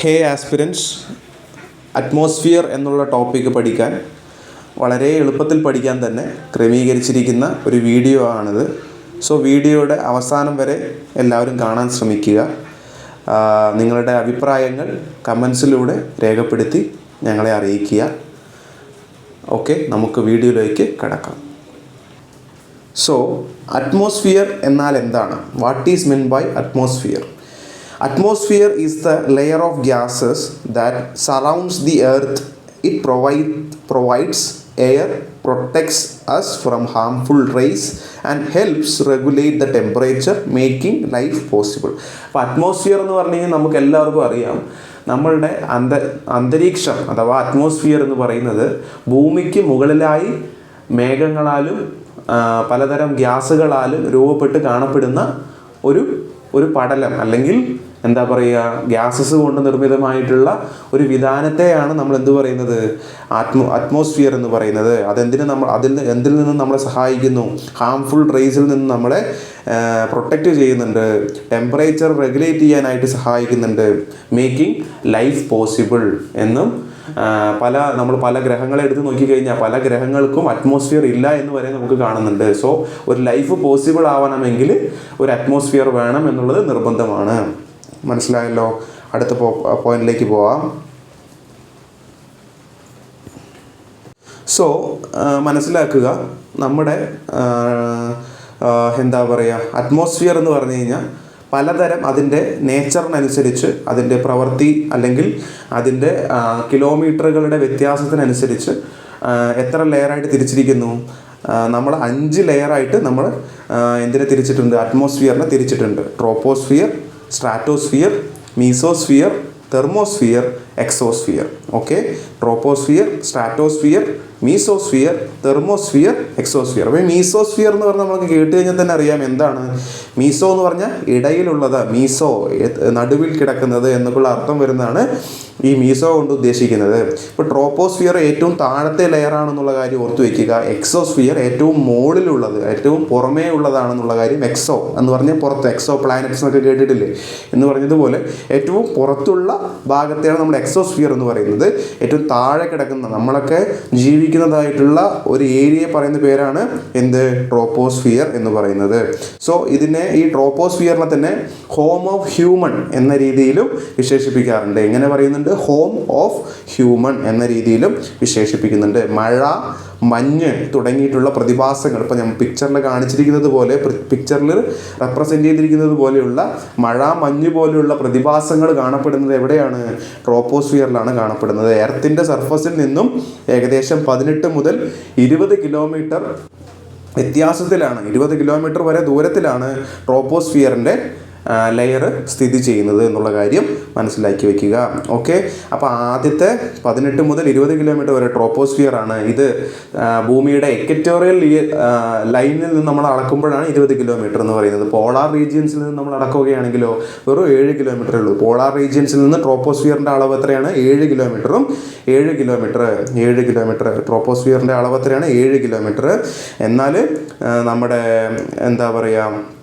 ഹേ aspirants atmosphere എന്നുള്ള topic പഠിക്കാൻ വളരെ എളുപ്പത്തിൽ പഠിക്കാൻ തന്നെ ക്രമീകരിച്ചിരിക്കുന്ന ഒരു വീഡിയോ ആണിത്. സോ വീഡിയോയുടെ അവസാനം വരെ എല്ലാവരും കാണാൻ ശ്രമിക്കുക. നിങ്ങളുടെ അഭിപ്രായങ്ങൾ കമൻസിലൂടെ രേഖപ്പെടുത്തി ഞങ്ങളെ അറിയിക്കുക. ഓക്കെ നമുക്ക് വീഡിയോയിലേക്ക് കടക്കാം. സോ അറ്റ്മോസ്ഫിയർ എന്നാൽ എന്താണ്? What is meant by atmosphere atmosphere is the layer of gases that surrounds the earth it provide provides air protects us from harmful rays and helps regulate the temperature making life possible അപ്പോൾ atmosphere എന്ന് പറഞ്ഞു കഴിഞ്ഞാൽ നമുക്ക് എല്ലാവർക്കും അറിയാം. നമ്മളുടെ അന്ത അന്തരീക്ഷം അഥവാ അറ്റ്മോസ്ഫിയർ എന്ന് പറയുന്നത് ഭൂമിക്ക് മുകളിലായി മേഘങ്ങളാലും പലതരം ഗ്യാസുകളാലും രൂപപ്പെട്ട് കാണപ്പെടുന്ന ഒരു ഒരു പടലം അല്ലെങ്കിൽ എന്താ പറയുക ഗ്യാസസ് കൊണ്ട് നിർമ്മിതമായിട്ടുള്ള ഒരു വിധാനത്തെയാണ് നമ്മൾ എന്ത് പറയുന്നത്? ആത്മോ അറ്റ്മോസ്ഫിയർ എന്ന് പറയുന്നത്. അതെന്തിനു നമ്മൾ അതിൽ എന്തിൽ നിന്നും നമ്മളെ സഹായിക്കുന്നു? ഹാംഫുൾ റേസിൽ നിന്ന് നമ്മളെ പ്രൊട്ടക്റ്റ് ചെയ്യുന്നുണ്ട്. ടെമ്പറേച്ചർ റെഗുലേറ്റ് ചെയ്യാനായിട്ട് സഹായിക്കുന്നുണ്ട്. മേക്കിംഗ് ലൈഫ് പോസിബിൾ എന്നും പല നമ്മൾ പല ഗ്രഹങ്ങളെ എടുത്ത് നോക്കിക്കഴിഞ്ഞാൽ പല ഗ്രഹങ്ങൾക്കും അറ്റ്മോസ്ഫിയർ ഇല്ല എന്ന് വരെ നമുക്ക് കാണുന്നുണ്ട്. സോ ഒരു ലൈഫ് പോസിബിൾ ആവണമെങ്കിൽ ഒരു അറ്റ്മോസ്ഫിയർ വേണം എന്നുള്ളത് നിർബന്ധമാണ്. മനസ്സിലായല്ലോ. അടുത്ത പോയിന്റിലേക്ക് പോവാം. സോ മനസ്സിലാക്കുക നമ്മുടെ എന്താ പറയുക അറ്റ്മോസ്ഫിയർ എന്ന് പറഞ്ഞു കഴിഞ്ഞാൽ പലതരം അതിന്റെ നേച്ചറിനനുസരിച്ച് അതിന്റെ പ്രവൃത്തി അല്ലെങ്കിൽ അതിന്റെ കിലോമീറ്ററുകളുടെ വ്യത്യാസത്തിനനുസരിച്ച് എത്ര ലെയറായിട്ട് തിരിച്ചിരിക്കുന്നു. നമ്മൾ അഞ്ച് ലെയറായിട്ട് നമ്മൾ എന്തിനെ തിരിച്ചിട്ടുണ്ട്? അറ്റ്മോസ്ഫിയറിനെ തിരിച്ചിട്ടുണ്ട്. Troposphere stratosphere mesosphere thermosphere exosphere okay troposphere stratosphere mesosphere thermosphere exosphere അപ്പോൾ മീസോസ്ഫിയർ എന്ന് പറഞ്ഞാൽ നമുക്ക് കേട്ട് കഴിഞ്ഞാൽ തന്നെ അറിയാം എന്താണ്. മീസോ എന്ന് പറഞ്ഞാൽ ഇടയിലുള്ളത് മീസോ നടുവിൽ കിടക്കുന്നത് എന്നൊക്കെയുള്ള അർത്ഥം വരുന്നതാണ് ഈ മീസോ കൊണ്ട് ഉദ്ദേശിക്കുന്നത്. ഇപ്പോൾ ട്രോപ്പോസ്ഫിയർ ഏറ്റവും താഴത്തെ ലെയറാണെന്നുള്ള കാര്യം ഓർത്തു വയ്ക്കുക എക്സോസ്ഫിയർ ഏറ്റവും മുകളിലുള്ളത് ഏറ്റവും പുറമേ ഉള്ളതാണെന്നുള്ള കാര്യം എക്സോ എന്ന് പറഞ്ഞാൽ പുറത്ത് എക്സോ പ്ലാനറ്റ്സ് എന്നൊക്കെ കേട്ടിട്ടില്ലേ? എന്ന് പറഞ്ഞതുപോലെ ഏറ്റവും പുറത്തുള്ള ഭാഗത്തെയാണ് നമ്മൾ എക്സോസ്ഫിയർ എന്ന് പറയുന്നത് ഏറ്റവും താഴെ കിടക്കുന്ന നമ്മളൊക്കെ ജീവിക്കുന്നതായിട്ടുള്ള ഒരു ഏരിയ പറയുന്ന പേരാണ് എന്ത്? ട്രോപ്പോസ്ഫിയർ എന്ന് പറയുന്നത്. സോ ഇതിനെ ഈ ട്രോപ്പോസ്ഫിയറിനെ തന്നെ ഹോം ഓഫ് ഹ്യൂമൺ എന്ന രീതിയിലും വിശേഷിപ്പിക്കാറുണ്ട്. എങ്ങനെ പറയുന്നുണ്ട്? ഹോം ഓഫ് ഹ്യൂമൺ എന്ന രീതിയിലും വിശേഷിപ്പിക്കുന്നുണ്ട്. മഴ മഞ്ഞ് തുടങ്ങിയിട്ടുള്ള പ്രതിഭാസങ്ങൾ. ഇപ്പോൾ ഞാൻ പിക്ചറിൽ കാണിച്ചിരിക്കുന്നത് പോലെ പിക്ചറിൽ റെപ്രസെന്റ് ചെയ്തിരിക്കുന്നത് പോലെയുള്ള മഴ മഞ്ഞ് പോലെയുള്ള പ്രതിഭാസങ്ങൾ കാണപ്പെടുന്നത് എവിടെയാണ്? ട്രോപ്പോസ്ഫിയറിലാണ് കാണപ്പെടുന്നത്. എർത്തിന്റെ സർഫസിൽ നിന്നും ഏകദേശം പതിനെട്ട് മുതൽ ഇരുപത് കിലോമീറ്റർ വ്യത്യാസത്തിലാണ്. ഇരുപത് കിലോമീറ്റർ വരെ ദൂരത്തിലാണ് ട്രോപ്പോസ്ഫിയറിന്റെ ലെയർ സ്ഥിതി ചെയ്യുന്നത് എന്നുള്ള കാര്യം മനസ്സിലാക്കി വയ്ക്കുക ഓക്കെ അപ്പോൾ ആദ്യത്തെ പതിനെട്ട് മുതൽ ഇരുപത് കിലോമീറ്റർ വരെ ട്രോപ്പോസ്ഫിയർ ആണ് ഇത്. ഭൂമിയുടെ എക്കറ്റോറിയൽ ലൈനിൽ നിന്ന് നമ്മൾ അളക്കുമ്പോഴാണ് ഇരുപത് കിലോമീറ്റർ എന്ന് പറയുന്നത്. പോളാർ റീജിയൻസിൽ നിന്ന് നമ്മൾ അളക്കുകയാണെങ്കിലോ വെറും ഏഴ് കിലോമീറ്റർ ഉള്ളൂ. പോളാർ റീജിയൻസിൽ നിന്ന് ട്രോപ്പോസ്ഫിയറിന്റെ അളവ് എത്രയാണ്? ഏഴ് കിലോമീറ്ററും ഏഴ് കിലോമീറ്റർ ഏഴ് കിലോമീറ്റർ ട്രോപ്പോസ്ഫിയറിന്റെ അളവ് എത്രയാണ്? ഏഴ് കിലോമീറ്റർ എന്നാൽ നമ്മുടെ എന്താ പറയുക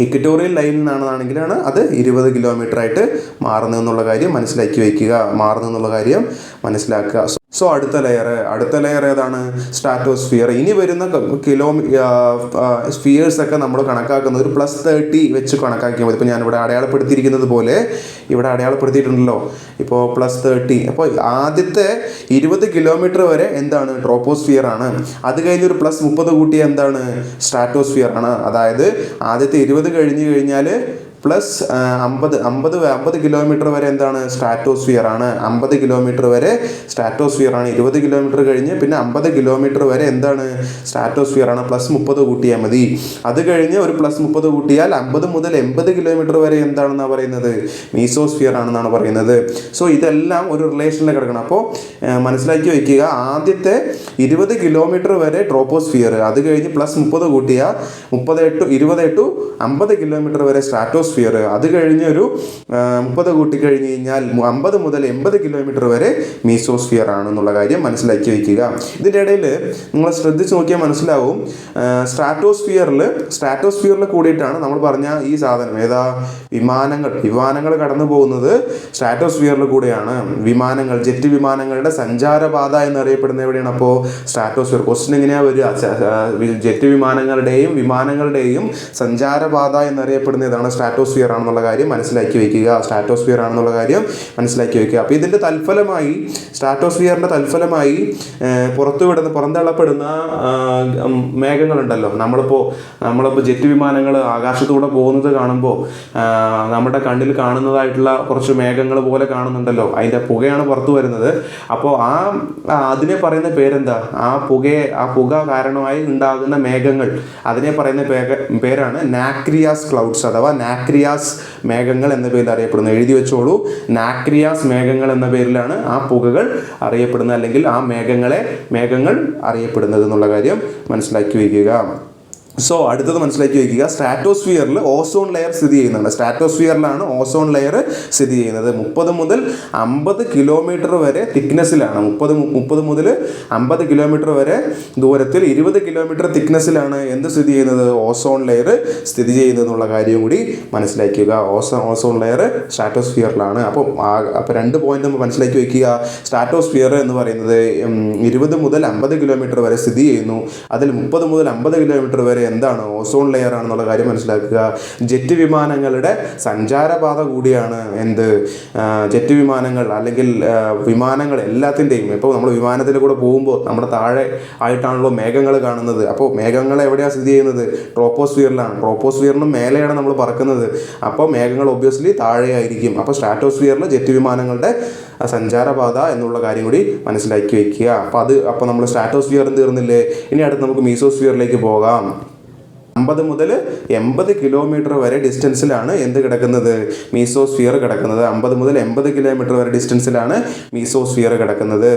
ഇക്വറ്റോറിയൽ ലൈനിൽ നിന്നാണെന്നാണെങ്കിലാണ് അത് ഇരുപത് കിലോമീറ്റർ ആയിട്ട് മാറുന്നതെന്നുള്ള കാര്യം മനസ്സിലാക്കി വയ്ക്കുക. മാറുന്നതെന്നുള്ള കാര്യം മനസ്സിലാക്കുക. സോ അടുത്ത ലെയർ അടുത്ത ലെയർ ഏതാണ്? സ്ട്രാറ്റോസ്ഫിയർ ഇനി വരുന്ന കിലോ സ്ഫിയേഴ്സ് ഒക്കെ നമ്മൾ കണക്കാക്കുന്നത് ഒരു പ്ലസ് തേർട്ടി വെച്ച് കണക്കാക്കിയാൽ മതി. ഇപ്പോൾ ഞാനിവിടെ അടയാളപ്പെടുത്തിയിരിക്കുന്നത് പോലെ ഇവിടെ അടയാളപ്പെടുത്തിയിട്ടുണ്ടല്ലോ. ഇപ്പോൾ പ്ലസ് തേർട്ടി അപ്പോൾ ആദ്യത്തെ ഇരുപത് കിലോമീറ്റർ വരെ എന്താണ്? ട്രോപ്പോസ്ഫിയർ ആണ്. അത് കഴിഞ്ഞ് ഒരു പ്ലസ് മുപ്പത് കൂട്ടിയ എന്താണ്? സ്ട്രാറ്റോസ്ഫിയർ ആണ്. അതായത് ആദ്യത്തെ ഇരുപത് കഴിഞ്ഞ് കഴിഞ്ഞാൽ പ്ലസ് അമ്പത് അമ്പത് അമ്പത് കിലോമീറ്റർ വരെ എന്താണ് സ്ട്രാറ്റോസ്ഫിയർ ആണ്. അമ്പത് കിലോമീറ്റർ വരെ സ്ട്രാറ്റോസ്ഫിയർ ആണ്. ഇരുപത് കിലോമീറ്റർ കഴിഞ്ഞ് പിന്നെ അമ്പത് കിലോമീറ്റർ വരെ എന്താണ് സ്ട്രാറ്റോസ്ഫിയർ ആണ്. പ്ലസ് മുപ്പത് കൂട്ടിയാൽ മതി. അത് കഴിഞ്ഞ് ഒരു പ്ലസ് മുപ്പത് കൂട്ടിയാൽ അമ്പത് മുതൽ എൺപത് കിലോമീറ്റർ വരെ എന്താണെന്നാണ് പറയുന്നത്? മീസോസ്ഫിയർ ആണെന്നാണ് പറയുന്നത്. സോ ഇതെല്ലാം ഒരു റിലേഷനിൽ കിടക്കണം. അപ്പോൾ മനസ്സിലാക്കി വയ്ക്കുക. ആദ്യത്തെ ഇരുപത് കിലോമീറ്റർ വരെ ട്രോപ്പോസ്ഫിയർ. അത് കഴിഞ്ഞ് പ്ലസ് മുപ്പത് കൂട്ടിയാൽ മുപ്പത് ടു ഇരുപത് ടു അമ്പത് കിലോമീറ്റർ വരെ സ്ട്രാറ്റോസ്ഫിയർ സ്ട്രാറ്റോസ്ഫിയർ അത് കഴിഞ്ഞൊരു മുപ്പത് കൂട്ടി കഴിഞ്ഞ് കഴിഞ്ഞാൽ അമ്പത് മുതൽ എൺപത് കിലോമീറ്റർ വരെ മീസോസ്ഫിയർ ആണെന്നുള്ള കാര്യം മനസ്സിലാക്കി വയ്ക്കുക ഇതിന്റെ ഇടയിൽ നിങ്ങൾ ശ്രദ്ധിച്ച് നോക്കിയാൽ മനസ്സിലാവും. സ്ട്രാറ്റോസ്ഫിയറിൽ സ്ട്രാറ്റോസ്ഫിയറിൽ കൂടിയിട്ടാണ് നമ്മൾ പറഞ്ഞ ഈ സാധനം. ഏതാ? വിമാനങ്ങൾ. വിമാനങ്ങൾ കടന്നു പോകുന്നത് സ്ട്രാറ്റോസ്ഫിയറിൽ കൂടെയാണ്. വിമാനങ്ങൾ ജെറ്റ് വിമാനങ്ങളുടെ സഞ്ചാരപാത എന്നറിയപ്പെടുന്ന എവിടെയാണ്? അപ്പോൾ സ്ട്രാറ്റോസ്ഫിയർ ക്വസ്റ്റിൻ എങ്ങനെയാ വരിക? ജെറ്റ് വിമാനങ്ങളുടെയും വിമാനങ്ങളുടെയും സഞ്ചാരപാത എന്നറിയപ്പെടുന്ന ഏതാണ്? സ്ട്രാറ്റോസ്ഫിയർ ആണെന്നുള്ള കാര്യം മനസ്സിലാക്കി വയ്ക്കുക സ്റ്റാറ്റോസ്ഫിയർ ആണെന്നുള്ള കാര്യം മനസ്സിലാക്കി വയ്ക്കുക അപ്പോൾ ഇതിന്റെ തൽഫലമായി സ്റ്റാറ്റോസ്ഫിയറിന്റെ തൽഫലമായി പുറത്തുവിടുന്ന പുറന്തള്ളപ്പെടുന്ന മേഘങ്ങളുണ്ടല്ലോ. നമ്മളിപ്പോൾ നമ്മളിപ്പോൾ ജെറ്റ് വിമാനങ്ങൾ ആകാശത്തൂടെ പോകുന്നത് കാണുമ്പോൾ നമ്മുടെ കണ്ണിൽ കാണുന്നതായിട്ടുള്ള കുറച്ച് മേഘങ്ങൾ പോലെ കാണുന്നുണ്ടല്ലോ. അതിന്റെ പുകയാണ് പുറത്തു വരുന്നത്. അപ്പോൾ ആ അതിനെ പറയുന്ന പേരെന്താ? ആ പുകയെ ആ പുക കാരണമായി ഉണ്ടാകുന്ന മേഘങ്ങൾ. അതിനെ പറയുന്ന പേരാണ് നാക്രിയാസ് ക്ലൗഡ്സ് അഥവാ നാക്രിയാസ് മേഘങ്ങൾ എന്ന പേരിൽ അറിയപ്പെടുന്നത്. എഴുതി വെച്ചോളൂ. നാക്രിയാസ് മേഘങ്ങൾ എന്ന പേരിലാണ് ആ പുകകൾ അറിയപ്പെടുന്നത് അല്ലെങ്കിൽ ആ മേഘങ്ങളെ മേഘങ്ങൾ അറിയപ്പെടുന്നത് എന്നുള്ള കാര്യം മനസ്സിലാക്കി വയ്ക്കുക. സോ അടുത്തത് മനസ്സിലാക്കി വയ്ക്കുക. സ്ട്രാറ്റോസ്ഫിയറിൽ ഓസോൺ ലെയർ സ്ഥിതി ചെയ്യുന്നുണ്ട്. സ്ട്രാറ്റോസ്ഫിയറിലാണ് ഓസോൺ ലെയർ സ്ഥിതി ചെയ്യുന്നത്. മുപ്പത് മുതൽ അമ്പത് കിലോമീറ്റർ വരെ തിക്നെസ്സിലാണ് മുപ്പത് മുപ്പത് മുതൽ അമ്പത് കിലോമീറ്റർ വരെ ദൂരത്തിൽ ഇരുപത് കിലോമീറ്റർ തിക്നെസ്സിലാണ് എന്ത് സ്ഥിതി ചെയ്യുന്നത്? ഓസോൺ ലെയർ സ്ഥിതി ചെയ്യുന്നത് എന്നുള്ള കാര്യം കൂടി മനസ്സിലാക്കുക ഓസോ ഓസോൺ ലെയർ സ്ട്രാറ്റോസ്ഫിയറിലാണ് അപ്പോൾ അപ്പോൾ രണ്ട് പോയിന്റ് നമ്മൾ മനസ്സിലാക്കി വയ്ക്കുക. സ്ട്രാറ്റോസ്ഫിയർ എന്ന് പറയുന്നത് ഇരുപത് മുതൽ അമ്പത് കിലോമീറ്റർ വരെ സ്ഥിതി ചെയ്യുന്നു. അതിൽ മുപ്പത് മുതൽ അമ്പത് കിലോമീറ്റർ വരെ എന്താണ് ഓസോൺ ലെയർ ആണെന്നുള്ള കാര്യം മനസ്സിലാക്കുക. ജെറ്റ് വിമാനങ്ങളുടെ സഞ്ചാരപാത കൂടിയാണ് എന്ത്? ജെറ്റ് വിമാനങ്ങൾ അല്ലെങ്കിൽ വിമാനങ്ങൾ എല്ലാത്തിന്റെയും ഇപ്പോൾ നമ്മൾ വിമാനത്തിൽ കൂടെ പോകുമ്പോൾ നമ്മുടെ താഴെ ആയിട്ടാണല്ലോ മേഘങ്ങൾ കാണുന്നത്. അപ്പോൾ മേഘങ്ങൾ എവിടെയാണ് സ്ഥിതി ചെയ്യുന്നത്? ട്രോപ്പോസ്ഫിയറിലാണ് ട്രോപ്പോസ്ഫിയറിനും മേലെയാണ് നമ്മൾ പറക്കുന്നത്. അപ്പോൾ മേഘങ്ങൾ ഒബ്വിയസ്ലി താഴെയായിരിക്കും. അപ്പോൾ സ്ട്രാറ്റോസ്ഫിയറിൽ ജെറ്റ് വിമാനങ്ങളുടെ സഞ്ചാരപാത എന്നുള്ള കാര്യം കൂടി മനസ്സിലാക്കി വയ്ക്കുക അപ്പോൾ അത് അപ്പോൾ നമ്മൾ സ്ട്രാറ്റോസ്ഫിയറും തീർന്നില്ലേ? ഇനി അടുത്ത് നമുക്ക് മീസോസ്ഫിയറിലേക്ക് പോകാം. അമ്പത് മുതൽ എൺപത് കിലോമീറ്റർ വരെ ഡിസ്റ്റൻസിലാണ് എന്ത് കിടക്കുന്നത്? മീസോസ്ഫിയർ കിടക്കുന്നത്. അമ്പത് മുതൽ എൺപത് കിലോമീറ്റർ വരെ ഡിസ്റ്റൻസിലാണ് മീസോസ്ഫിയർ കിടക്കുന്നത്.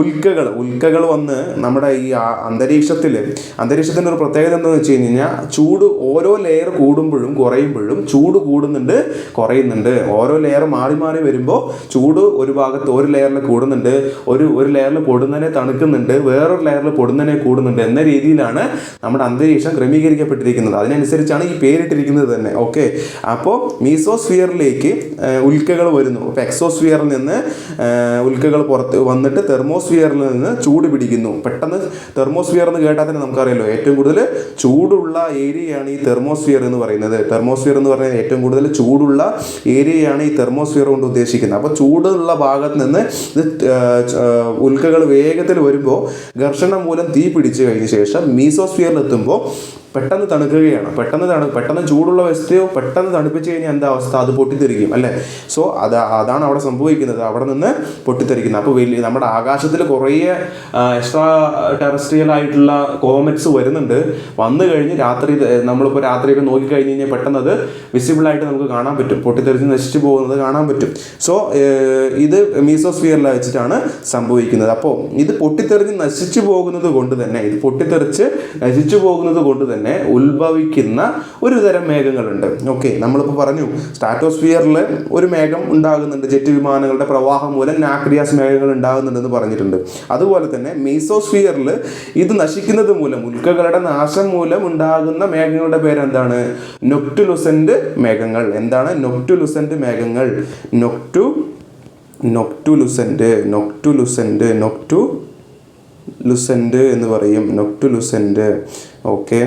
ഉൽക്കകൾ. ഉൽക്കകൾ വന്ന് നമ്മുടെ ഈ അന്തരീക്ഷത്തിൽ അന്തരീക്ഷത്തിന്റെ ഒരു പ്രത്യേകത എന്താണെന്ന് വെച്ച് കഴിഞ്ഞാൽ ചൂട് ഓരോ ലെയർ കൂടുമ്പോഴും കുറയുമ്പോഴും ചൂട് കൂടുന്നുണ്ട് കുറയുന്നുണ്ട്. ഓരോ ലെയർ മാറി മാറി വരുമ്പോൾ ചൂട് ഒരു ഭാഗത്ത് ഒരു ലെയറിൽ കൂടുന്നുണ്ട് ഒരു ഒരു ലെയറിൽ പൊടുന്നതിനെ തണുക്കുന്നുണ്ട് വേറൊരു ലെയറിൽ പൊടുന്നതിനെ കൂടുന്നുണ്ട് എന്ന രീതിയിലാണ് നമ്മുടെ അന്തരീക്ഷം ക്രമീകരിക്കപ്പെട്ടിരിക്കുന്നത്. അതിനനുസരിച്ചാണ് ഈ പേരിട്ടിരിക്കുന്നത് തന്നെ. ഓക്കെ അപ്പോൾ മീസോസ്ഫിയറിലേക്ക് ഉൽക്കകൾ വരുന്നു. അപ്പോൾ എക്സോസ്ഫിയറിൽ നിന്ന് ഉൽക്കകൾ പുറത്ത് വന്നിട്ട് തെർമോസ്ഫിയറിൽ നിന്ന് ചൂട് പിടിക്കുന്നു. പെട്ടെന്ന് തെർമോസ്ഫിയർ എന്ന് കേട്ടാൽ തന്നെ നമുക്കറിയാലോ ഏറ്റവും കൂടുതൽ ചൂടുള്ള ഏരിയയാണ് ഈ തെർമോസ്ഫിയർ എന്ന് പറയുന്നത്. തെർമോസ്ഫിയർ എന്ന് പറഞ്ഞാൽ ഏറ്റവും കൂടുതൽ ചൂടുള്ള ഏരിയയാണ് ഈ തെർമോസ്ഫിയർ കൊണ്ട് ഉദ്ദേശിക്കുന്നത്. അപ്പോൾ ചൂടുള്ള ഭാഗത്ത് നിന്ന് ഉൽക്കകൾ വേഗത്തിൽ വരുമ്പോൾ ഘർഷണം മൂലം തീ പിടിച്ചു കഴിഞ്ഞ ശേഷം മീസോസ്ഫിയറിൽ എത്തുമ്പോൾ പെട്ടെന്ന് തണുക്കുകയാണ്. പെട്ടെന്ന് തണു പെട്ടെന്ന് ചൂടുള്ള വസ്തുയോ പെട്ടെന്ന് തണുപ്പിച്ച് കഴിഞ്ഞാൽ എന്താ അവസ്ഥ? അത് പൊട്ടിത്തെറിക്കും അല്ലേ? സോ അത് അതാണ് അവിടെ സംഭവിക്കുന്നത്. അവിടെ നിന്ന് പൊട്ടിത്തെറിക്കുന്നത്. അപ്പോൾ വലിയ നമ്മുടെ ആകാശത്തിൽ കുറേ എക്സ്ട്രാ ടെറസ്ട്രിയൽ ആയിട്ടുള്ള കോമറ്റ്സ് വരുന്നുണ്ട്. വന്നു കഴിഞ്ഞ് രാത്രി നമ്മളിപ്പോൾ രാത്രിയൊക്കെ നോക്കിക്കഴിഞ്ഞ് കഴിഞ്ഞാൽ പെട്ടെന്ന് അത് വിസിബിളായിട്ട് നമുക്ക് കാണാൻ പറ്റും. പൊട്ടിത്തെറിച്ച് നശിച്ചു പോകുന്നത് കാണാൻ പറ്റും. സോ ഇത് മീസോസ്ഫിയറിൽ വെച്ചിട്ടാണ് സംഭവിക്കുന്നത്. അപ്പോൾ ഇത് പൊട്ടിത്തെറിഞ്ഞ് നശിച്ചു പോകുന്നത് കൊണ്ട് തന്നെ ഇത് പൊട്ടിത്തെറിച്ച് നശിച്ചു പോകുന്നത് കൊണ്ട് തന്നെ ഉത്ഭവിക്കുന്ന ഒരു തരം മേഘങ്ങളുണ്ട്. ഓക്കെ നമ്മളിപ്പോൾ പറഞ്ഞു സ്റ്റാറ്റോസ്ഫിയറിൽ ഒരു മേഘം ഉണ്ടാകുന്നുണ്ട് ജെറ്റ് വിമാനങ്ങളുടെ പ്രവാഹം മൂലം നാക്രിയാസ് മേഘങ്ങൾ ഉണ്ടാകുന്നുണ്ടെന്ന് പറഞ്ഞിട്ടുണ്ട്. അതുപോലെ തന്നെ മീസോസ്ഫിയറിൽ ഇത് നശിക്കുന്നത് മൂലം ഉൽക്കകളുടെ നാശം മൂലം ഉണ്ടാകുന്ന മേഘങ്ങളുടെ പേരെന്താണ്? നൊക്ടുലുസന്റ് മേഘങ്ങൾ. എന്താണ് നൊക്ടുലുസന്റ് മേഘങ്ങൾ? നൊക്ടു നൊക്ടുലുസന്റ് നൊക്ടുലുസന്റ് നൊക്ടു ലുസന്റ് എന്ന് പറയും. Noctilucent okay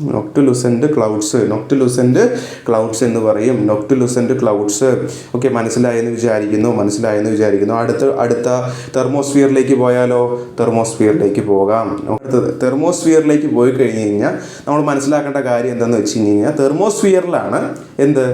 noctilucent clouds noctilucent clouds എന്ന് പറയും. നൊക്ടുലുസെന്റ് ക്ലൗഡ്സ് ഓക്കെ മനസ്സിലായെന്ന് വിചാരിക്കുന്നു മനസ്സിലായെന്ന് വിചാരിക്കുന്നു. അടുത്ത അടുത്ത തെർമോസ്ഫിയറിലേക്ക് പോയാലോ? തെർമോസ്ഫിയറിലേക്ക് പോകാം. തെർമോസ്ഫിയറിലേക്ക് പോയി കഴിഞ്ഞ് കഴിഞ്ഞാൽ നമ്മൾ മനസ്സിലാക്കേണ്ട കാര്യം എന്താണെന്ന് വെച്ച് കഴിഞ്ഞ് കഴിഞ്ഞാൽ തെർമോസ്ഫിയറിലാണ് എന്ത്?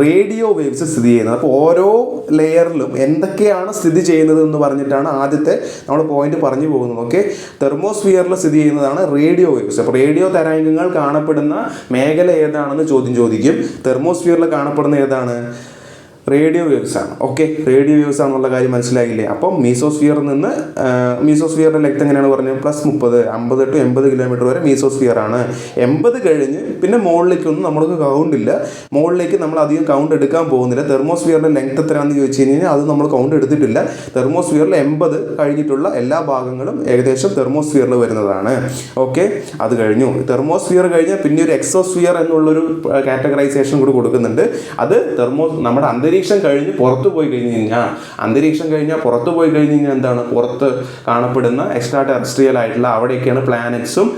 റേഡിയോ വേവ്സ് സ്ഥിതി ചെയ്യുന്നത്. അപ്പോൾ ഓരോ ലെയറിലും എന്തൊക്കെയാണ് സ്ഥിതി ചെയ്യുന്നത് എന്ന് പറഞ്ഞിട്ടാണ് ആദ്യത്തെ നമ്മൾ പോയിന്റ് പറഞ്ഞു പോകുന്നത്. ഓക്കെ തെർമോസ്ഫിയറിൽ സ്ഥിതി ചെയ്യുന്നതാണ് റേഡിയോ വേവ്സ് അപ്പോൾ റേഡിയോ തരംഗങ്ങൾ കാണപ്പെടുന്ന മേഖല ഏതാണെന്ന് ചോദ്യം ചോദിക്കും. തെർമോസ്ഫിയറിൽ കാണപ്പെടുന്ന ഏതാണ്? റേഡിയോ വേവ്സ് ആണ്. ഓക്കെ റേഡിയോ വേവ്സ് ആണെന്നുള്ള കാര്യം മനസ്സിലായില്ലേ? അപ്പം മീസോസ്ഫിയറിൽ നിന്ന് മീസോസ്ഫിയറിന്റെ ലെങ്ത് എങ്ങനെയാണ് പറഞ്ഞത്? പ്ലസ് മുപ്പത് അമ്പത് ടു എൺപത് കിലോമീറ്റർ വരെ മീസോസ്ഫിയർ ആണ്. എൺപത് കഴിഞ്ഞ് പിന്നെ മുകളിലേക്കൊന്നും നമ്മൾക്ക് കൗണ്ട് ഇല്ല. മുകളിലേക്ക് നമ്മൾ അധികം കൗണ്ട് എടുക്കാൻ പോകുന്നില്ല. തെർമോസ്ഫിയറിന്റെ ലെങ്ത് എത്രയാണെന്ന് ചോദിച്ചു കഴിഞ്ഞാൽ അത് നമ്മൾ കൗണ്ട് എടുത്തിട്ടില്ല. തെർമോസ്ഫിയറിൽ എൺപത് കഴിഞ്ഞിട്ടുള്ള എല്ലാ ഭാഗങ്ങളും ഏകദേശം തെർമോസ്ഫിയറിൽ വരുന്നതാണ്. ഓക്കെ അത് കഴിഞ്ഞു. തെർമോസ്ഫിയർ കഴിഞ്ഞാൽ പിന്നെ ഒരു എക്സോസ്ഫിയർ എന്നുള്ളൊരു കാറ്റഗറൈസേഷൻ കൂടി കൊടുക്കുന്നുണ്ട്. അത് തെർമോ നമ്മുടെ അന്തരീക്ഷം കഴിഞ്ഞ് പുറത്ത് പോയി കഴിഞ്ഞ് കഴിഞ്ഞാൽ അന്തരീക്ഷം കഴിഞ്ഞാൽ പുറത്ത് പോയി കഴിഞ്ഞ് കഴിഞ്ഞാൽ എന്താണ്? പുറത്ത് കാണപ്പെടുന്ന എക്സ്ട്രാ ടെറസ്ട്രിയൽ ആയിട്ടുള്ള അവിടെയൊക്കെയാണ് പ്ലാനറ്റ്സും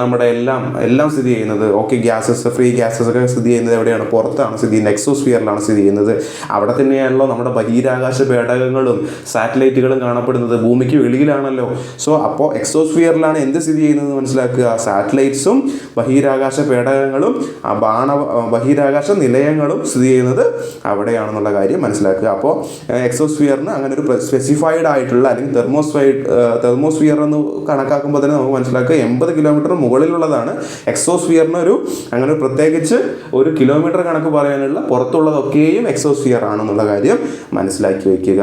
നമ്മുടെ എല്ലാം എല്ലാം സ്ഥിതി ചെയ്യുന്നത്. ഓക്കെ ഗ്യാസസ് ഫ്രീ ഗ്യാസസ് ഒക്കെ സ്ഥിതി ചെയ്യുന്നത് എവിടെയാണ്? പുറത്താണ് സ്ഥിതി ചെയ്യുന്നത്. എക്സോസ്ഫിയറിലാണ് സ്ഥിതി ചെയ്യുന്നത്. അവിടെ തന്നെയാണല്ലോ നമ്മുടെ ബഹിരാകാശ പേടകങ്ങളും സാറ്റലൈറ്റുകളും കാണപ്പെടുന്നത്. ഭൂമിക്ക് വെളിയിലാണല്ലോ. സോ അപ്പോൾ എക്സോസ്ഫിയറിലാണ് എന്ത് സ്ഥിതി ചെയ്യുന്നത് മനസ്സിലാക്കുക? സാറ്റലൈറ്റ്സും ബഹിരാകാശ പേടകങ്ങളും ബാണ ബഹിരാകാശ നിലയങ്ങളും സ്ഥിതി ചെയ്യുന്നത് അവിടെയാണെന്നുള്ള കാര്യം മനസ്സിലാക്കുക. അപ്പോൾ എക്സോസ്ഫിയറിന് അങ്ങനെ ഒരു സ്പെസിഫൈഡ് ആയിട്ടുള്ള അല്ലെങ്കിൽ തെർമോസ്ഫൈഡ് തെർമോസ്ഫിയർ എന്ന് കണക്കാക്കുമ്പോൾ തന്നെ നമുക്ക് മനസ്സിലാക്കുക എൺപത് കിലോമീറ്റർ മുകളിലുള്ളതാണ്. എക്സോസ്ഫിയറിന് ഒരു അങ്ങനെ പ്രത്യേകിച്ച് ഒരു കിലോമീറ്റർ കണക്ക് പറയാനുള്ള പുറത്തുള്ളതൊക്കെയും എക്സോസ്ഫിയർ ആണെന്നുള്ള കാര്യം മനസ്സിലാക്കി വയ്ക്കുക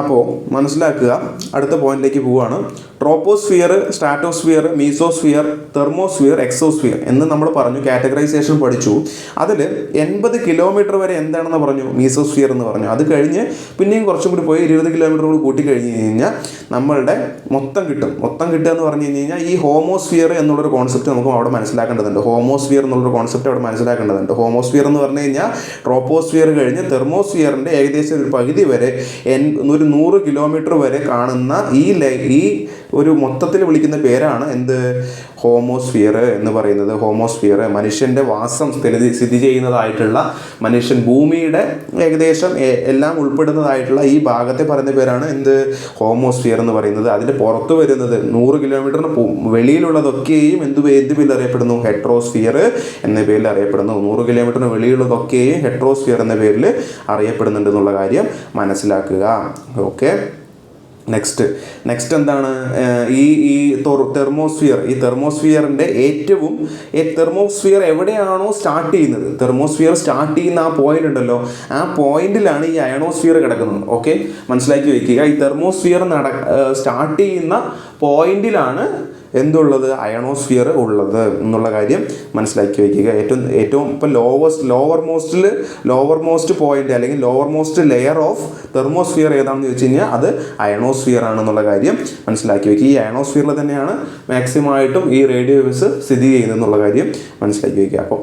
അപ്പോൾ മനസ്സിലാക്കുക. അടുത്ത പോയിന്റിലേക്ക് പോവുകയാണ് troposphere stratosphere mesosphere thermosphere exosphere എന്ന് നമ്മൾ പറഞ്ഞു കാറ്റഗറൈസേഷൻ പഠിച്ചു. അതിൽ എൺപത് കിലോമീറ്റർ വരെ എന്താണെന്ന് പറഞ്ഞു? മീസോസ്ഫിയർ എന്ന് പറഞ്ഞു. അത് കഴിഞ്ഞ് പിന്നെയും കുറച്ചും കൂടി പോയി ഇരുപത് കിലോമീറ്റർ കൂടി കൂട്ടി കഴിഞ്ഞ് കഴിഞ്ഞാൽ നമ്മളുടെ മൊത്തം കിട്ടും. മൊത്തം കിട്ടുക എന്ന് പറഞ്ഞു കഴിഞ്ഞ് കഴിഞ്ഞാൽ ഈ ഹോമോസ്ഫിയർ എന്നുള്ളൊരു കോൺസെപ്റ്റ് നമുക്ക് അവിടെ മനസ്സിലാക്കേണ്ടതുണ്ട്. ഹോമോസ്ഫിയർ എന്നുള്ളൊരു കോൺസെപ്റ്റ് അവിടെ മനസ്സിലാക്കേണ്ടതുണ്ട്. ഹോമോസ്ഫിയർ എന്ന് പറഞ്ഞു കഴിഞ്ഞാൽ ട്രോപ്പോസ്ഫിയർ കഴിഞ്ഞ് തെർമോസ്ഫിയറിന്റെ ഏകദേശം ഒരു പകുതി വരെ ഒരു നൂറ് കിലോമീറ്റർ വരെ കാണുന്ന ഈ ഈ ഒരു മൊത്തത്തിൽ വിളിക്കുന്ന പേരാണ് എന്ത്? ഹോമോസ്ഫിയർ എന്ന് പറയുന്നത്. ഹോമോസ്ഫിയർ മനുഷ്യന്റെ വാസം സ്ഥിതി സ്ഥിതി ചെയ്യുന്നതായിട്ടുള്ള മനുഷ്യൻ ഭൂമിയുടെ ഏകദേശം എല്ലാം ഉൾപ്പെടുന്നതായിട്ടുള്ള ഈ ഭാഗത്തെ പറയുന്ന പേരാണ് എന്ത്? ഹോമോസ്ഫിയർ എന്ന് പറയുന്നത്. അതിന്റെ പുറത്ത് വരുന്നത് നൂറ് കിലോമീറ്ററിന് വെളിയിലുള്ളതൊക്കെയും എന്ത് എന്ത് പേരിൽ അറിയപ്പെടുന്നു? ഹെട്രോസ്ഫിയർ എന്ന പേരിൽ അറിയപ്പെടുന്നു. നൂറ് കിലോമീറ്ററിന് വെളിയിലുള്ളതൊക്കെയും ഹെട്രോസ്ഫിയർ എന്ന പേരിൽ അറിയപ്പെടുന്നുണ്ട് എന്നുള്ള കാര്യം മനസ്സിലാക്കുക. ഓക്കെ. നെക്സ്റ്റ് നെക്സ്റ്റ് എന്താണ്? ഈ ഈ തെർമോസ്ഫിയർ. ഈ തെർമോസ്ഫിയറിന്റെ ഏറ്റവും തെർമോസ്ഫിയർ എവിടെയാണോ സ്റ്റാർട്ട് ചെയ്യുന്നത്? തെർമോസ്ഫിയർ സ്റ്റാർട്ട് ചെയ്യുന്ന ആ പോയിന്റ് ഉണ്ടല്ലോ. ആ പോയിന്റിലാണ് ഈ അയണോസ്ഫിയർ കിടക്കുന്നത്. ഓക്കെ മനസ്സിലാക്കി വയ്ക്കുക ഈ തെർമോസ്ഫിയർ നട സ്റ്റാർട്ട് ചെയ്യുന്ന പോയിന്റിലാണ് എന്തുള്ളത്? അയണോസ്ഫിയർ ഉള്ളത് എന്നുള്ള കാര്യം മനസ്സിലാക്കി വയ്ക്കുക. ഏറ്റവും ഏറ്റവും ഇപ്പം ലോവസ്റ്റ് ലോവർ മോസ്റ്റിൽ ലോവർ മോസ്റ്റ് പോയിന്റ് അല്ലെങ്കിൽ lowermost layer of thermosphere ഏതാണെന്ന് ചോദിച്ചു കഴിഞ്ഞാൽ അത് അയണോസ്ഫിയർ ആണെന്നുള്ള കാര്യം മനസ്സിലാക്കി വയ്ക്കുക. ഈ അയണോസ്ഫിയറിൽ തന്നെയാണ് മാക്സിമം ആയിട്ടും ഈ റേഡിയോ വേവ്സ് സ്ഥിതി ചെയ്യുന്നത് എന്നുള്ള കാര്യം മനസ്സിലാക്കി വയ്ക്കുക. അപ്പോൾ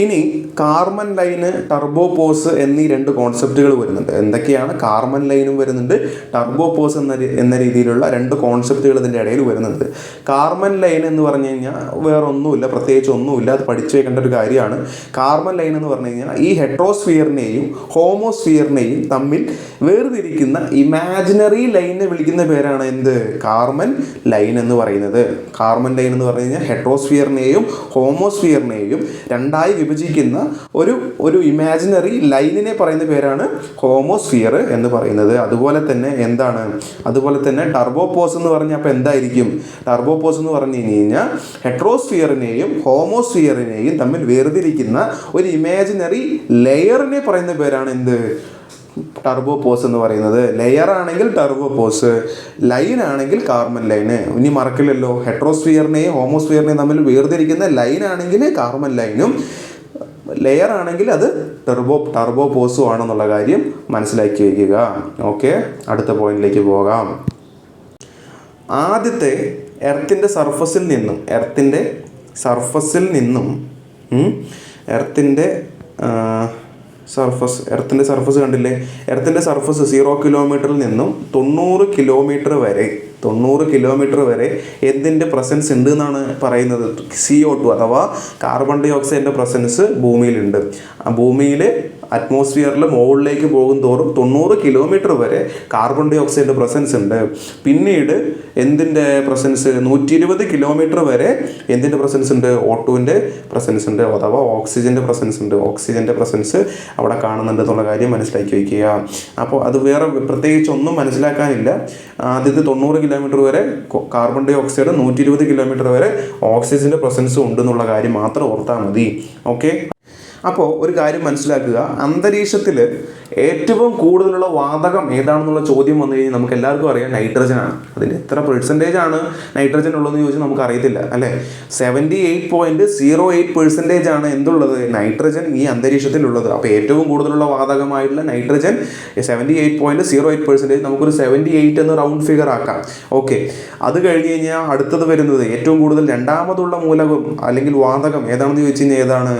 ഇനി കാർമൻ ലൈന് ടർബോ പോസ് എന്നീ രണ്ട് കോൺസെപ്റ്റുകൾ വരുന്നുണ്ട്. എന്തൊക്കെയാണ് കാർമൻ ലൈനും വരുന്നുണ്ട് ടർബോ പോസ് എന്ന എന്ന രീതിയിലുള്ള രണ്ട് കോൺസെപ്റ്റുകൾ ഇതിന്റെ ഇടയിൽ വരുന്നുണ്ട്. കാർമൻ ലൈൻ എന്ന് പറഞ്ഞു കഴിഞ്ഞാൽ വേറെ ഒന്നുമില്ല പ്രത്യേകിച്ച് ഒന്നുമില്ല അത് പഠിച്ചു വെക്കേണ്ട ഒരു കാര്യമാണ്. കാർമൻ ലൈൻ എന്ന് പറഞ്ഞു കഴിഞ്ഞാൽ ഈ ഹെട്രോസ്ഫിയറിനെയും ഹോമോസ്ഫിയറിനെയും തമ്മിൽ വേർതിരിക്കുന്ന ഇമാജിനറി ലൈനെ വിളിക്കുന്ന പേരാണ് എന്ത്? കാർമൻ ലൈൻ എന്ന് പറയുന്നത്. കാർമൻ ലൈൻ എന്ന് പറഞ്ഞു കഴിഞ്ഞാൽ ഹെട്രോസ്ഫിയറിനെയും ഹോമോസ്ഫിയറിനെയും രണ്ടായി വിഭജിക്കുന്ന ഒരു ഒരു ഇമാജിനറി ലൈനിനെ പറയുന്ന പേരാണ് ഹോമോസ്ഫിയർ എന്ന് പറയുന്നത്. അതുപോലെ തന്നെ എന്താണ്? അതുപോലെ തന്നെ ടർബോപോസ് എന്ന് പറഞ്ഞാൽ അപ്പോൾ എന്തായിരിക്കും? ടർബോപോസ് എന്ന് പറഞ്ഞു കഴിഞ്ഞ് കഴിഞ്ഞാൽ ഹെട്രോസ്ഫിയറിനെയും ഹോമോസ്ഫിയറിനെയും തമ്മിൽ വേർതിരിക്കുന്ന ഒരു ഇമാജിനറി ലെയറിനെ പറയുന്ന പേരാണ് എന്ത്? ടർബോ പോസ് എന്ന് പറയുന്നത്. ലെയർ ആണെങ്കിൽ ടർബോ പോസ് ലൈൻ ആണെങ്കിൽ കാർബൺ ലൈന് ഇനി മറക്കില്ലല്ലോ. ഹെട്രോസ്ഫിയറിനെയും ഹോമോസ്ഫിയറിനെയും തമ്മിൽ വേർതിരിക്കുന്ന ലൈൻ ആണെങ്കിൽ കാർബൺ ലൈനും ലെയർ ആണെങ്കിൽ അത് ടെർബോ ടർബോ പോസും ആണെന്നുള്ള കാര്യം മനസ്സിലാക്കി വയ്ക്കുക ഓക്കെ അടുത്ത പോയിന്റിലേക്ക് പോകാം. ആദ്യത്തെ എർത്തിന്റെ സർഫസിൽ നിന്നും എർത്തിന്റെ സർഫസിൽ നിന്നും എർത്തിന്റെ സർഫസ് എർത്തിന്റെ സർഫസ് കണ്ടില്ലേ? എർത്തിന്റെ സർഫസ് സീറോ കിലോമീറ്ററിൽ നിന്നും തൊണ്ണൂറ് കിലോമീറ്റർ വരെ തൊണ്ണൂറ് കിലോമീറ്റർ വരെ എന്തിന്റെ പ്രസൻസ് ഉണ്ട് എന്നാണ് പറയുന്നത്? സി ഒ ടു അഥവാ കാർബൺ ഡൈ ഓക്സൈഡിന്റെ പ്രസൻസ് ഭൂമിയിലുണ്ട്. ഭൂമിയിൽ അറ്റ്മോസ്ഫിയറിൽ മുകളിലേക്ക് പോകും തോറും തൊണ്ണൂറ് കിലോമീറ്റർ വരെ കാർബൺ ഡൈ ഓക്സൈഡിന്റെ പ്രസൻസ് ഉണ്ട്. പിന്നീട് എന്തിന്റെ പ്രസൻസ് നൂറ്റി ഇരുപത് കിലോമീറ്റർ വരെ എന്തിന്റെ പ്രസൻസ് ഉണ്ട്? ഓട്ടോവിന്റെ പ്രസൻസ് ഉണ്ട് അഥവാ ഓക്സിജന്റെ പ്രസൻസ് ഉണ്ട്. ഓക്സിജന്റെ പ്രസൻസ് അവിടെ കാണുന്നുണ്ട് എന്നുള്ള കാര്യം മനസ്സിലാക്കി വയ്ക്കുക. അപ്പോൾ അത് വേറെ പ്രത്യേകിച്ച് ഒന്നും മനസ്സിലാക്കാനില്ല. ആദ്യത്തെ തൊണ്ണൂറ് കിലോമീറ്റർ വരെ കാർബൺ ഡൈ ഓക്സൈഡ് നൂറ്റി ഇരുപത് കിലോമീറ്റർ വരെ ഓക്സിജന്റെ പ്രസൻസ് ഉണ്ടെന്നുള്ള കാര്യം മാത്രം ഓർത്താൽ മതി. ഓക്കെ അപ്പോൾ ഒരു കാര്യം മനസ്സിലാക്കുക. അന്തരീക്ഷത്തിൽ ഏറ്റവും കൂടുതലുള്ള വാതകം ഏതാണെന്നുള്ള ചോദ്യം വന്നു കഴിഞ്ഞാൽ നമുക്ക് എല്ലാവർക്കും അറിയാം നൈട്രജൻ ആണ്. അതിൽ എത്ര പെർസെന്റേജ് ആണ് നൈട്രജൻ ഉള്ളതെന്ന് ചോദിച്ചാൽ നമുക്ക് അറിയത്തില്ല അല്ലേ? Seventy eight point zero eight percentage ആണ് എന്തുള്ളത്? നൈട്രജൻ ഈ അന്തരീക്ഷത്തിലുള്ളത്. അപ്പോൾ ഏറ്റവും കൂടുതലുള്ള വാതകമായിട്ടുള്ള nitrogen seventy eight point zero eight percentage നമുക്കൊരു സെവന്റി എയ്റ്റ് എന്ന് റൗണ്ട് ഫിഗർ ആക്കാം. ഓക്കെ അത് കഴിഞ്ഞ് കഴിഞ്ഞാൽ അടുത്തത് വരുന്നത് ഏറ്റവും കൂടുതൽ രണ്ടാമതുള്ള മൂലകം അല്ലെങ്കിൽ വാതകം ഏതാണെന്ന് ചോദിച്ചു കഴിഞ്ഞാൽ ഏതാണ്?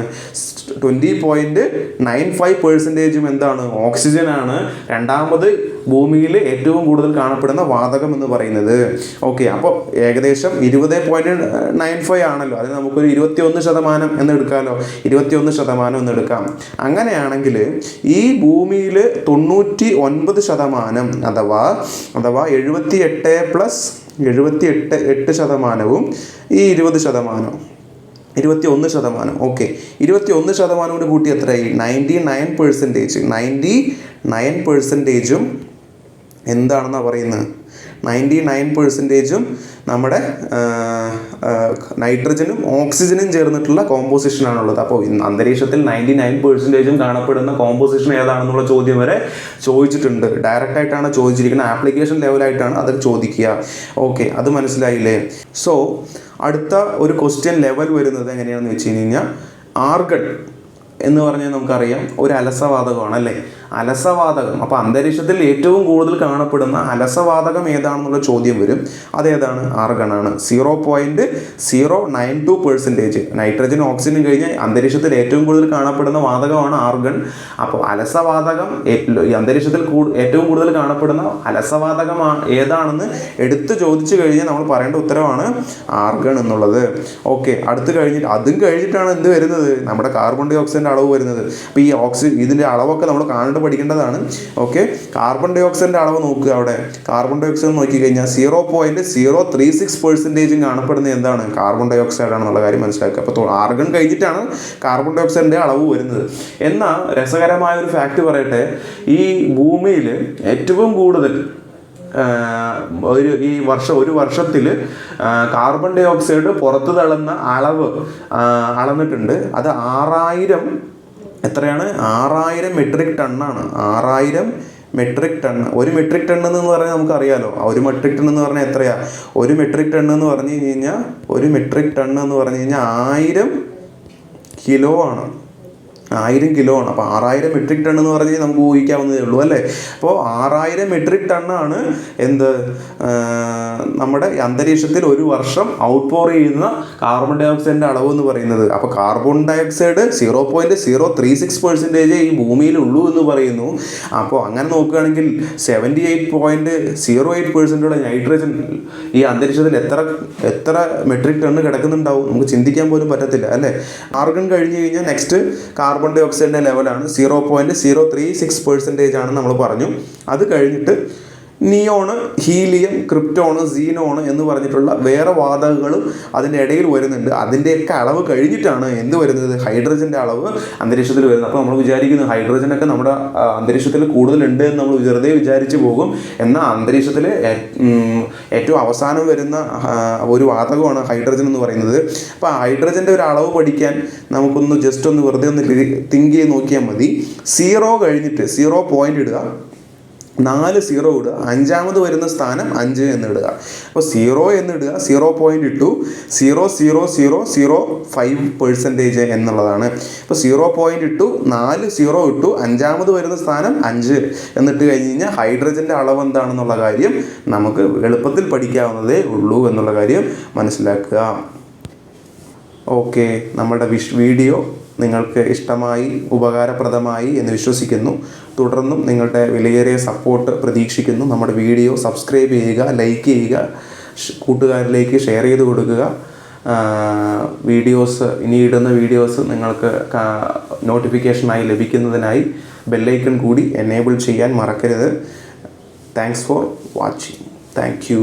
ട്വന്റി പോയിന്റ് നയൻ ഫൈവ് പെർസെന്റേജും എന്താണ്? ഓക്സിജനാണ് രണ്ടാമത് ഭൂമിയിൽ ഏറ്റവും കൂടുതൽ കാണപ്പെടുന്ന വാതകം എന്ന് പറയുന്നത്. ഓക്കെ അപ്പോൾ ഏകദേശം ഇരുപത് പോയിന്റ് നയൻ ഫൈവ് ആണല്ലോ. അത് നമുക്കൊരു ഇരുപത്തി ഒന്ന് ശതമാനം എന്ന് എടുക്കാമല്ലോ ഇരുപത്തി ഒന്ന് ശതമാനം എന്ന് എടുക്കാം. അങ്ങനെയാണെങ്കിൽ ഈ ഭൂമിയിൽ തൊണ്ണൂറ്റി ഒൻപത് ശതമാനം അഥവാ അഥവാ എഴുപത്തി എട്ട് പ്ലസ് എഴുപത്തി എട്ട് എട്ട് ശതമാനവും ഈ ഇരുപത് ശതമാനവും ഇരുപത്തി ഒന്ന് ശതമാനം. ഓക്കെ ഇരുപത്തി ഒന്ന് ശതമാനം കൂടി കൂട്ടി എത്രയായി ninety nine percentage ninety nine പെർസെന്റേജും എന്താണെന്നാണ് പറയുന്നത്? നയന്റി നയൻ പെർസെന്റേജും നമ്മുടെ നൈട്രജനും ഓക്സിജനും ചേർന്നിട്ടുള്ള കോമ്പോസിഷനാണുള്ളത് അപ്പോൾ അന്തരീക്ഷത്തിൽ നയന്റി നയൻ പെർസെന്റേജും കാണപ്പെടുന്ന കോമ്പോസിഷൻ ഏതാണെന്നുള്ള ചോദ്യം വരെ ചോദിച്ചിട്ടുണ്ട്. ഡയറക്റ്റ് ആയിട്ടാണ് ചോദിച്ചിരിക്കുന്നത്. ആപ്ലിക്കേഷൻ ലെവലായിട്ടാണ് അത് ചോദിക്കുക. ഓക്കെ അത് മനസ്സിലായില്ലേ? സോ അടുത്ത ഒരു ക്വസ്റ്റ്യൻ ലെവൽ വരുന്നത് എങ്ങനെയാണെന്ന് വെച്ച് കഴിഞ്ഞ് കഴിഞ്ഞാൽ ആർഗൺ എന്ന് പറഞ്ഞാൽ നമുക്കറിയാം ഒരു അലസവാതകമാണ് അല്ലേ? അലസവാതകം. അപ്പോൾ അന്തരീക്ഷത്തിൽ ഏറ്റവും കൂടുതൽ കാണപ്പെടുന്ന അലസവാതകം ഏതാണെന്നുള്ള ചോദ്യം വരും. അതേതാണ് ആർഗണാണ് zero point zero nine two percentage nitrogen oxygen കഴിഞ്ഞാൽ അന്തരീക്ഷത്തിൽ ഏറ്റവും കൂടുതൽ കാണപ്പെടുന്ന വാതകമാണ് ആർഗൺ. അപ്പോൾ അലസവാതകം അന്തരീക്ഷത്തിൽ ഏറ്റവും കൂടുതൽ കാണപ്പെടുന്ന അലസവാതകമാണ് ഏതാണെന്ന് എടുത്തു ചോദിച്ചു കഴിഞ്ഞാൽ നമ്മൾ പറയേണ്ട ഉത്തരവാണ് ആർഗൺ എന്നുള്ളത്. ഓക്കെ അടുത്ത് കഴിഞ്ഞിട്ട് അതും കഴിഞ്ഞിട്ടാണ് എന്ത് വരുന്നത്? നമ്മുടെ കാർബൺ ഡൈ ഓക്സൈഡിന്റെ അളവ് വരുന്നത്. അപ്പോൾ ഈ ഓക്സിജൻ ഇതിന്റെ അളവൊക്കെ നമ്മൾ കാണേണ്ട പഠിക്കേണ്ടതാണ്. ഓക്കെ കാർബൺ ഡൈ ഓക്സൈഡിന്റെ അളവ് നോക്കുക അവിടെ. കാർബൺ ഡൈ ഓക്സൈഡ് നോക്കിക്കഴിഞ്ഞാൽ zero point zero three six പെർസെന്റേജും കാണപ്പെടുന്നത് എന്താണ്? കാർബൺ ഡൈ ഓക്സൈഡ് ആണെന്നുള്ള കാര്യം മനസ്സിലാക്കുക. അപ്പോൾ ആർഗൺ കഴിഞ്ഞിട്ടാണ് കാർബൺ ഡൈ ഓക്സൈഡിന്റെ അളവ് വരുന്നത്. എന്നാൽ രസകരമായ ഒരു ഫാക്റ്റ് പറയട്ടെ. ഈ ഭൂമിയിൽ ഏറ്റവും കൂടുതൽ ഒരു ഈ വർഷം ഒരു വർഷത്തിൽ കാർബൺ ഡൈ ഓക്സൈഡ് പുറത്തു തള്ളുന്ന അളവ് അളന്നിട്ടുണ്ട്. അത് ആറായിരം എത്രയാണ്? ആറായിരം മെട്രിക് ടണ്ണാണ് ആറായിരം മെട്രിക് ടൺ ഒരു മെട്രിക് ടൺ എന്ന് പറഞ്ഞാൽ നമുക്കറിയാലോ. ഒരു മെട്രിക് ടൺ എന്ന് പറഞ്ഞാൽ എത്രയാ? ഒരു മെട്രിക് ടൺ എന്ന് പറഞ്ഞു കഴിഞ്ഞാൽ ഒരു മെട്രിക് ടൺ എന്ന് പറഞ്ഞു കഴിഞ്ഞാൽ ആയിരം കിലോ ആണ്. ആയിരം കിലോ ആണ്. അപ്പോൾ ആറായിരം മെട്രിക് ടൺ എന്ന് പറഞ്ഞാൽ നമുക്ക് ഊഹിക്കാവുന്നതേ ഉള്ളൂ അല്ലേ? അപ്പോൾ ആറായിരം മെട്രിക് ടണ്ണാണ് എന്ത്? നമ്മുടെ അന്തരീക്ഷത്തിൽ ഒരു വർഷം ഔട്ട് പോർ ചെയ്യുന്ന കാർബൺ ഡൈ ഓക്സൈഡിന്റെ അളവ് എന്ന് പറയുന്നത്. അപ്പോൾ carbon dioxide zero point zero three six percentage ഈ ഭൂമിയിൽ ഉള്ളൂ എന്ന് പറയുന്നു. അപ്പോൾ അങ്ങനെ നോക്കുകയാണെങ്കിൽ seventy eight point zero eight പെർസെന്റുള്ള nitrogen ഈ അന്തരീക്ഷത്തിൽ എത്ര എത്ര മെട്രിക് ടണ്ണ് കിടക്കുന്നുണ്ടാവും നമുക്ക് ചിന്തിക്കാൻ പോലും പറ്റത്തില്ല അല്ലേ? ആർഗൺ കഴിഞ്ഞ് കഴിഞ്ഞാൽ നെക്സ്റ്റ് കാർബൺ ഡൈ ഓക്സൈഡിന്റെ ലെവലാണ് zero point zero three six percentage ആണ് നമ്മൾ പറഞ്ഞു. അത് കഴിഞ്ഞിട്ട് നിയോണ് ഹീലിയം ക്രിപ്റ്റോണ് സീനോണ് എന്ന് പറഞ്ഞിട്ടുള്ള വേറെ വാതകങ്ങളും അതിന്റെ ഇടയിൽ വരുന്നുണ്ട്. അതിന്റെയൊക്കെ അളവ് കഴിഞ്ഞിട്ടാണ് എന്ത് വരുന്നത്? ഹൈഡ്രജന്റെ അളവ് അന്തരീക്ഷത്തിൽ വരുന്നത്. അപ്പോൾ നമ്മൾ വിചാരിക്കുന്നു ഹൈഡ്രജനൊക്കെ നമ്മുടെ അന്തരീക്ഷത്തിൽ കൂടുതലുണ്ട് എന്ന് നമ്മൾ വെറുതെ വിചാരിച്ചു പോകും. എന്നാൽ അന്തരീക്ഷത്തിൽ ഏറ്റവും അവസാനം വരുന്ന ഒരു വാതകമാണ് ഹൈഡ്രജൻ എന്ന് പറയുന്നത്. അപ്പോൾ ഹൈഡ്രജന്റെ ഒരു അളവ് പഠിക്കാൻ നമുക്കൊന്ന് ജസ്റ്റ് ഒന്ന് വെറുതെ ഒന്ന് തിങ്ക് ചെയ്ത് നോക്കിയാൽ മതി. സീറോ കഴിഞ്ഞിട്ട് സീറോ പോയിന്റ് ഇടുക. നാല് സീറോ ഇടുക അഞ്ചാമത് വരുന്ന സ്ഥാനം അഞ്ച് എന്ന് ഇടുക. അപ്പോൾ സീറോ എന്ന് ഇടുക സീറോ പോയിന്റ് ഇട്ടു. Zero zero zero zero five percentage എന്നുള്ളതാണ്. അപ്പോൾ സീറോ പോയിന്റ് ഇട്ടു നാല് സീറോ ഇട്ടു അഞ്ചാമത് വരുന്ന സ്ഥാനം അഞ്ച്. എന്നിട്ട് കഴിഞ്ഞ് കഴിഞ്ഞാൽ ഹൈഡ്രജന്റെ അളവ് എന്താണെന്നുള്ള കാര്യം നമുക്ക് എളുപ്പത്തിൽ പഠിക്കാവുന്നതേ ഉള്ളൂ എന്നുള്ള കാര്യം മനസ്സിലാക്കുക. ഓക്കെ നമ്മുടെ വിഷ് വീഡിയോ നിങ്ങൾക്ക് ഇഷ്ടമായി ഉപകാരപ്രദമായി എന്ന് വിശ്വസിക്കുന്നു. തുടർന്നും നിങ്ങളുടെ വിലയേറിയ സപ്പോർട്ട് പ്രതീക്ഷിക്കുന്നു. നമ്മുടെ വീഡിയോ സബ്സ്ക്രൈബ് ചെയ്യുക ലൈക്ക് ചെയ്യുക കൂട്ടുകാരിലേക്ക് ഷെയർ ചെയ്ത് കൊടുക്കുക. വീഡിയോസ് ഇനി ഇടുന്ന വീഡിയോസ് നിങ്ങൾക്ക് നോട്ടിഫിക്കേഷനായി ലഭിക്കുന്നതിനായി ബെല്ലൈക്കൺ കൂടി എനേബിൾ ചെയ്യാൻ മറക്കരുത്. Thanks for watching thank you